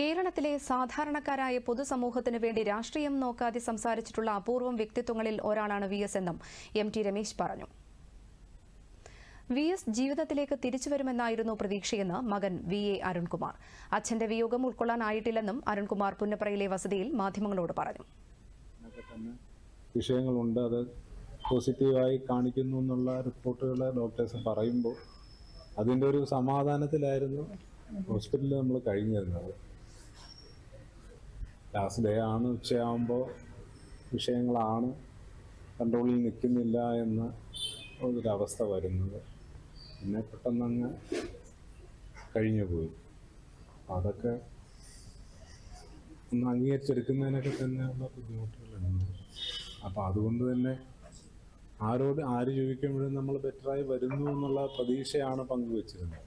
കേരളത്തിലെ സാധാരണക്കാരായ പൊതുസമൂഹത്തിനു വേണ്ടി രാഷ്ട്രീയം നോക്കാതെ സംസാരിച്ചിട്ടുള്ള അപൂർവം വ്യക്തിത്വങ്ങളിൽ ഒരാളാണ് വി എസ് എന്നും എം ടി രമേശ് പറഞ്ഞു. വി എസ് ജീവിതത്തിലേക്ക് തിരിച്ചുവരുമെന്നായിരുന്നു പ്രതീക്ഷയെന്ന് മകൻ വി എ അരുൺകുമാർ. അച്ഛന്റെ വിയോഗം ഉൾക്കൊള്ളാനായിട്ടില്ലെന്നും അരുൺകുമാർ പുന്നപ്രയിലെ വസതിയിൽ മാധ്യമങ്ങളോട് പറഞ്ഞു. വിഷയങ്ങളുണ്ട്. അത് പോസിറ്റീവായി കാണിക്കുന്നു എന്നുള്ള റിപ്പോർട്ടുകൾ ഡോക്ടേഴ്സ് പറയുമ്പോൾ അതിന്റെ ഒരു സമാധാനത്തിലായിരുന്നു ഹോസ്പിറ്റലിൽ നമ്മൾ കഴിഞ്ഞിരുന്നത്. ലാസ്റ്റ് ഡേ ആണ് ഉച്ചയാകുമ്പോൾ വിഷയങ്ങളാണ്. കൺട്രോളിൽ നിൽക്കുന്നില്ല എന്ന ഒരവസ്ഥ വരുന്നത്. പിന്നെ പെട്ടെന്നങ്ങ് കഴിഞ്ഞു പോയി അതൊക്കെ ഒന്ന് അംഗീകരിച്ചെടുക്കുന്നതിനൊക്കെ തന്നെയുള്ള ബുദ്ധിമുട്ടുകളുണ്ട്. അപ്പോൾ അതുകൊണ്ട് തന്നെ ആരോട് ആര് ചോദിക്കുമ്പോഴും നമ്മൾ ബെറ്ററായി വരുന്നു എന്നുള്ള പ്രതീക്ഷയാണ് പങ്കുവച്ചിരുന്നത്.